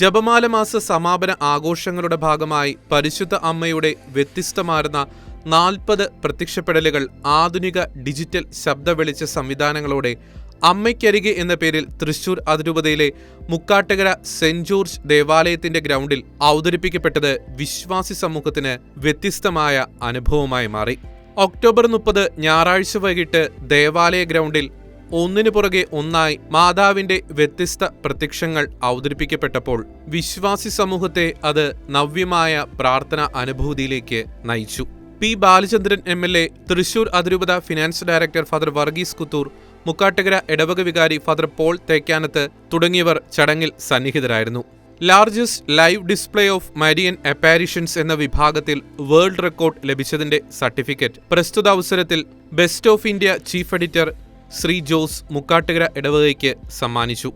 ജപമാല മാസ സമാപന ആഘോഷങ്ങളുടെ ഭാഗമായി പരിശുദ്ധ അമ്മയുടെ വ്യത്യസ്തമാർന്ന നാൽപ്പത് പ്രത്യക്ഷപ്പെടലുകൾ ആധുനിക ഡിജിറ്റൽ ശബ്ദ വെളിച്ച സംവിധാനങ്ങളോടെ അമ്മയ്ക്കരികെ എന്ന പേരിൽ തൃശൂർ അതിരൂപതയിലെ മുക്കാട്ടുകര സെന്റ് ജോർജ് ദേവാലയത്തിന്റെ ഗ്രൗണ്ടിൽ അവതരിപ്പിക്കപ്പെട്ടത് വിശ്വാസി സമൂഹത്തിന് വ്യത്യസ്തമായ അനുഭവമായി മാറി. ഒക്ടോബർ മുപ്പത് ഞായറാഴ്ച വൈകിട്ട് ദേവാലയ ഗ്രൗണ്ടിൽ ഒന്നിനു പുറകെ ഒന്നായി മാതാവിന്റെ വ്യത്യസ്ത പ്രത്യക്ഷങ്ങൾ അവതരിപ്പിക്കപ്പെട്ടപ്പോൾ വിശ്വാസി സമൂഹത്തെ അത് നവ്യമായ പ്രാർത്ഥന അനുഭൂതിയിലേക്ക് നയിച്ചു. P. Balachandran M. L. A Thrissur അതിരൂപത finance director father Varghese Kuthoor Mukkattukara ഇടവക വികാരി ഫാദർ പോൾ തേക്കാനത്ത് തുടങ്ങിയവർ ചടങ്ങിൽ സന്നിഹിതരായിരുന്നു. Largest live display of Marian apparitions എന്ന വിഭാഗത്തിൽ വേൾഡ് റെക്കോർഡ് ലഭിച്ചതിന്റെ സർട്ടിഫിക്കറ്റ്. പ്രസ്തുത അവസരത്തിൽ best of India chief editor Shri Jose Mukkattukara ഇടവകയ്ക്ക് സമ്മാനിച്ചു